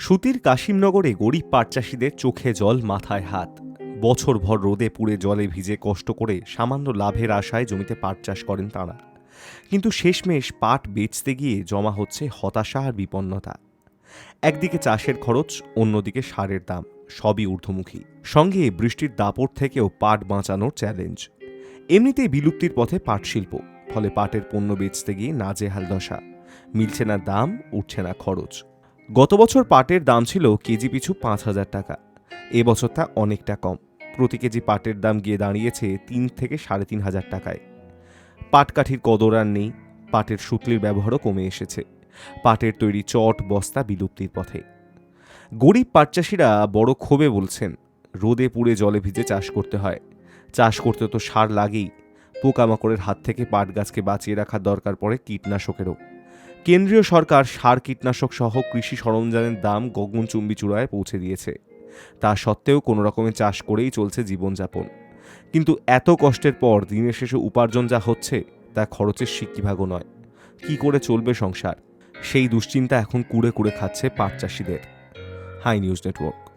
সুতির কাশিমনগরে গরিব পাট চাষিদের চোখে জল, মাথায় হাত। বছরভর রোদে পুড়ে জলে ভিজে কষ্ট করে সামান্য লাভের আশায় জমিতে পাট চাষ করেন তাঁরা। কিন্তু শেষমেশ পাট বেচতে গিয়ে জমা হচ্ছে হতাশা আর বিপন্নতা। একদিকে চাষের খরচ, অন্যদিকে সারের দাম, সবই ঊর্ধ্বমুখী। সঙ্গে বৃষ্টির দাপট থেকেও পাট বাঁচানোর চ্যালেঞ্জ। এমনিতেই বিলুপ্তির পথে পাট শিল্প, ফলে পাটের পণ্য বেচতে গিয়ে নাজেহাল দশা। মিলছে না দাম, উঠছে না খরচ। গত বছর পাটের দাম ছিল কেজি পিছু পাঁচ হাজার টাকা। এবছর তা অনেকটা কম। প্রতি কেজি পাটের দাম গিয়ে দাঁড়িয়েছে তিন থেকে সাড়ে তিন হাজার টাকায়। পাটকাঠির কদর আর নেই, পাটের সুতলির ব্যবহারও কমে এসেছে। পাটের তৈরি চট বস্তা বিলুপ্তির পথে। গরিব পাট চাষিরা বড় ক্ষোভে বলছেন, রোদে পুড়ে জলে ভিজে চাষ করতে হয়। চাষ করতে তো সার লাগেই। পোকামাকড়ের হাত থেকে পাট গাছকে বাঁচিয়ে রাখার দরকার পড়ে কীটনাশকেরও। কেন্দ্রীয় সরকার সার কীটনাশক সহ কৃষি সরঞ্জামের দাম গগনচুম্বী চূড়ায় পৌঁছে দিয়েছে। তা সত্ত্বেও কোনো রকমের চাষ করেই চলছে জীবনযাপন। কিন্তু এত কষ্টের পর দিনের শেষে উপার্জন যা হচ্ছে, তা খরচের সিকিভাগও নয়। কি করে চলবে সংসার? সেই দুশ্চিন্তা এখন কুড়ে কুড়ে খাচ্ছে পাট চাষিদের। Hi news network.